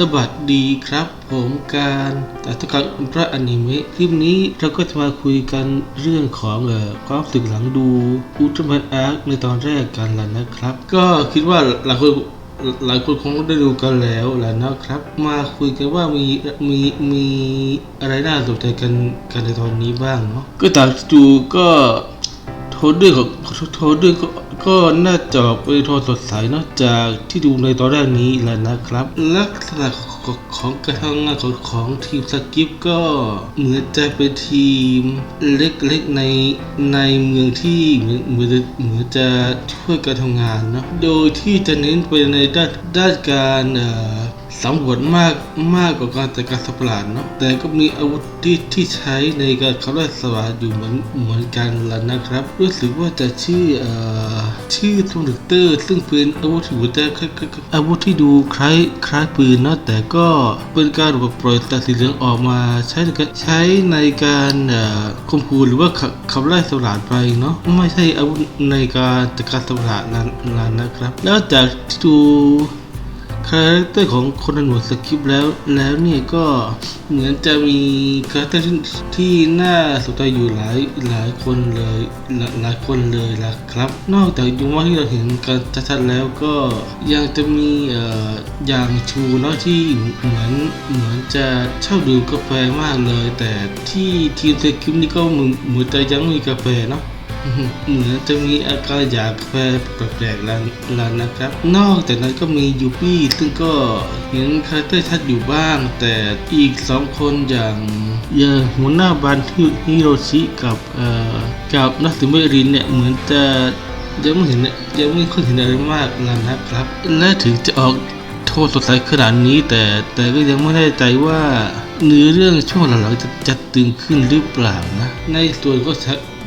สวัสดีครับผมการแต่ทุการอุระอนิเมะคลิปนี้เราก็จะมาคุยกันเรื่องของออความสึกหลังดูอุลตร้าแมนอาร์คในตอนแรกกันแล้วนะครับ ก็คิดว่าหลายคนหลายคนคงได้ดูกันแล้วแหละนะครับ มาคุยกันว่ามีมีมีอะไรน่าสนใจกันกันในตอนนี้บ้างเนาะก็ตามดูก็โทนด้วยของโทนด้วยก็ ก็น่าจะไปนโทนสดใสนอกจากที่ดูในตอนแรกนี้แล้วนะครับ ลักษณะของการทำงานของของทีมสกิปก็เหมือนจะเป็นทีมเล็กๆในในเมืองที่เหมือนเหมือนเหมือนจะช่วยการทำงานเนาะโดยที่จะเน้นไปในด้านด้านการเอ่อ สำรวจมากมากกว่าการจัดการสัตว์ประหลาดเนาะแต่ก็มีอาวุธที่ที่ใช้ในการขับไล่สว์ประหลาอยู่เหมือนเหมือนกันแล้วนะครับ รู้สึกว่าจะชื่อเอ่อชื่อทูนิเตอร์ ซึ่งเป็นอาวุธที่หัวใจคล้อาวุธที่ดูคล้ายคล้ายปืนเนาะแต่ก็เป็นการปล่อยสารสีเหลืองออกมาใช้ในการใช้ในการข่มขู่หรือว่าขับไล่สัตว์ประหลาดไปเนาะไม่ใช่อาวุธในการจัดการสัตว์ประหลาดนั้นนะครับ แล้วจากที่ดู คาแรคเตอร์ของคนในหน่วยสคริปต์แล้วแล้วเนี่ยก็เหมือนจะมีคาแรคเตอร์ที่น่าสนใจอยู่หลายหลายคนเลยหลายหลายคนเลยล่ะครับ นอกจากยูว่าที่เราเห็นกันชัดๆแล้วก็ยังจะมีเอ่ออย่างชูเนาะที่เหมือนเหมือนจะชอบดื่มกาแฟมากเลย แต่ที่ทีมสคริปต์นี่ก็เหมือนจะยังไม่มีกาแฟเนาะ เหมือนจะมีอาการอยากแฟแปลกๆแล้วนะครับ นอกจากนั้นก็มียูปี้ซึ่งก็เห็นคาแรคเตอร์ชัดอยู่บ้าง แต่อีกสองคนอย่างอย่างหัวหน้าบันที่ฮิโรชิกับเอ่อกับนักสืบเมรินเนี่ยเหมือนจะยังไม่เห็นยังไม่ค่อยเห็นอะไรมากแล้วนะครับ และถึงจะออกโทษสดใสขนาดนี้ แต่แต่ก็ยังไม่แน่ใจว่าเนื้อเรื่องช่วงหลังๆจะจะตึงขึ้นหรือเปล่านะ ในส่วนก็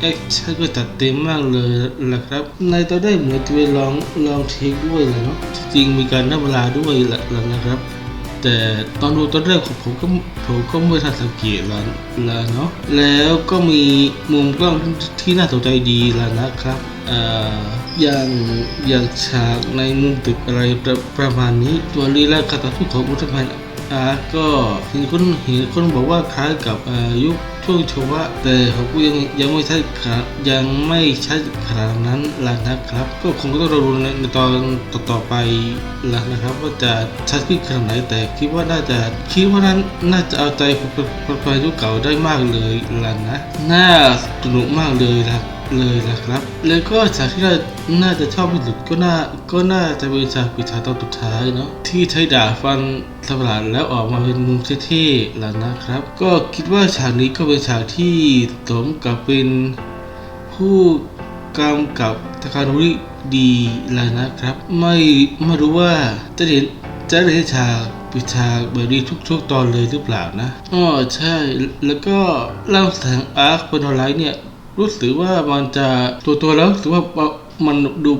ชัดแอคชั่ก็จัดเต็มมากเลยละครับ ในตอนได้เหมือนจะไปลองลองเทคด้วยแหละเนาะจริงมีการนับเวลาด้วยแหละนะครับ แต่ตอนดูตอนแรกของผมก็ผมก็ไม่ทันสังเกตแล้วละเนาะแล้วก็มีมุมกล้องที่น่าสนใจดีแล้วนะครับอ่ออย่างอย่างฉากในมุมตึกอะไรประประมาณนี้ตัวลีลาการต่อสู้ของอุลตร้าแมน อาร์ตก็เห็นคนเห็นคนบอกว่าคล้ายกับยุคช่วงชวะ แต่ของกูยังยังไม่ใช่ยังไม่ใช่ขนาดนั้นละนะครับ ก็คงต้องรอดูในตอนต่อต่อไปละนะครับ ว่าจะชัดขึ้นขนาดไหนแต่คิดว่าน่าจะคิดว่านั้นน่าจะเอาใจคนคนยุคเก่าได้มากเลยละนะน่าสนุกมากเลยละ เลยนะครับ แล้วก็ฉากที่เราน่าจะชอบที่สุดก็น่าก็น่าจะเป็นฉากปิดฉากตอนสุดท้ายเนาะที่ใช้ดาบฟันสัตว์ประหลาดแล้วออกมาเป็นมุมเท่ๆแล้วนะครับ ก็คิดว่าฉากนี้ก็เป็นฉากที่สมกับเป็นผู้กำกับทาคานุริดีแล้วนะครับ ไม่ไม่รู้ว่าจะเห็นจะได้เห็นฉากปิดฉากแบบนี้ทุกๆตอนเลยหรือเปล่านะอ๋อใช่ แล้วก็เล่าแสงอาร์คเป็นอะไรเนี่ย รู้สึกว่ามันจะตัวตัวแล้วรู้สึกว่ามันดู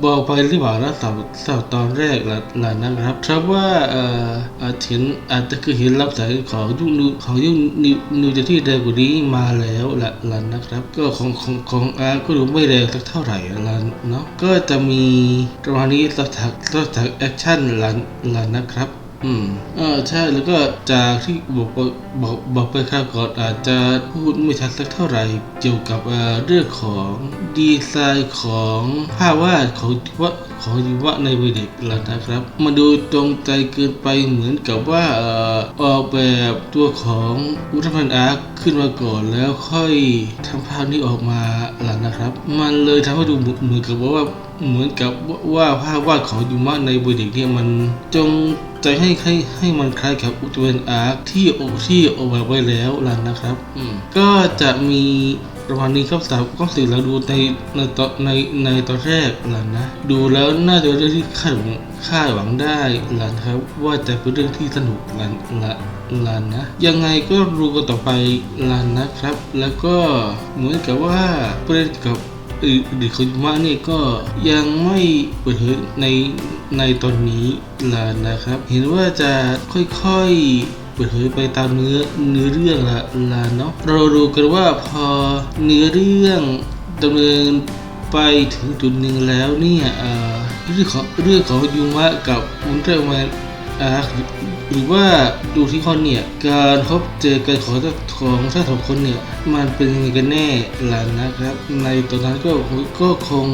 เบาไปหรือเปล่านะสาวสาวตอนแรกละละนะครับครับว่าเอ่ออาจเห็นอาจจะคือเห็นรับสายของยุคนิวของยุคนิวนิวเจที่แรงกว่านี้มาแล้วละละนะครับ ก็ของของของอาก็ดูไม่แรงสักเท่าไหร่ละเนาะก็จะมีประมาณนี้สักถักสักถักแอคชั่นละละนะครับ อืมเออใช่แล้วก็จากที่บอกบอกบอกไปครับก่อนอาจจะพูดไม่ชัดสักเท่าไหร่เกี่ยวกับเรื่องของดีไซน์ของภาพวาดของวะ ของยุวะในวัยเด็กแล้วนะครับ มาดูตรงใจเกินไปเหมือนกับว่าออกแบบตัวของอุลตร้าแมนอาร์คขึ้นมาก่อนแล้วค่อยทำภาพนี้ออกมาล่ะนะครับ มันเลยทำให้ดูเหมือนกับว่าเหมือนกับว่าภาพวาดของยูมะในวัยเด็กเนี่ยมันจงใจให้ให้ให้มันคล้ายกับอุลตร้าแมนอาร์คที่ออกที่ออกแบบไว้แล้วล่ะนะครับก็จะมี ระมาณนี้ครับสาวก็สื่อเราดูในในตอนในในตอนแรกล่ะนะ ดูแล้วน่าจะเรื่องที่คาดหวังคาดหวังได้ล่ะนครับ ว่าจะเป็นเรื่องที่สนุกล่ะละล่ะนะยังไงก็รู้กันต่อไปล่ะนะครับ แล้วก็เหมือนกับว่าประเด็นเกี่ยวกับอือดิคุมะเนี่ยก็ยังไม่เปิดเผยในในตอนนี้ละนะครับ เห็นว่าจะค่อยๆ เปิดเผยไปตามเนื้อเนื้อเรื่องละละเนาะเราดูกันว่าพอเนื้อเรื่องดำเนินไปถึงจุดหนึ่งแล้วเนี่ยเรื่องของเรื่องของยูมะกับอุลตร้าแมนอาร์คหรือว่าดูที่คนเนี่ย การพบเจอกันของของทั้งสองคนเนี่ย มันเป็นยังไงกันแน่ล่ะนะครับ ในตอนนั้นก็ก็คง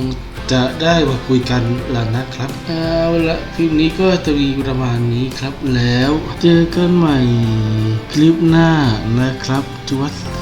จะได้มาคุยกันแล้วนะครับ เอาละคลิปนี้ก็จะมีประมาณนี้ครับแล้ว เจอกันใหม่คลิปหน้านะครับจวัส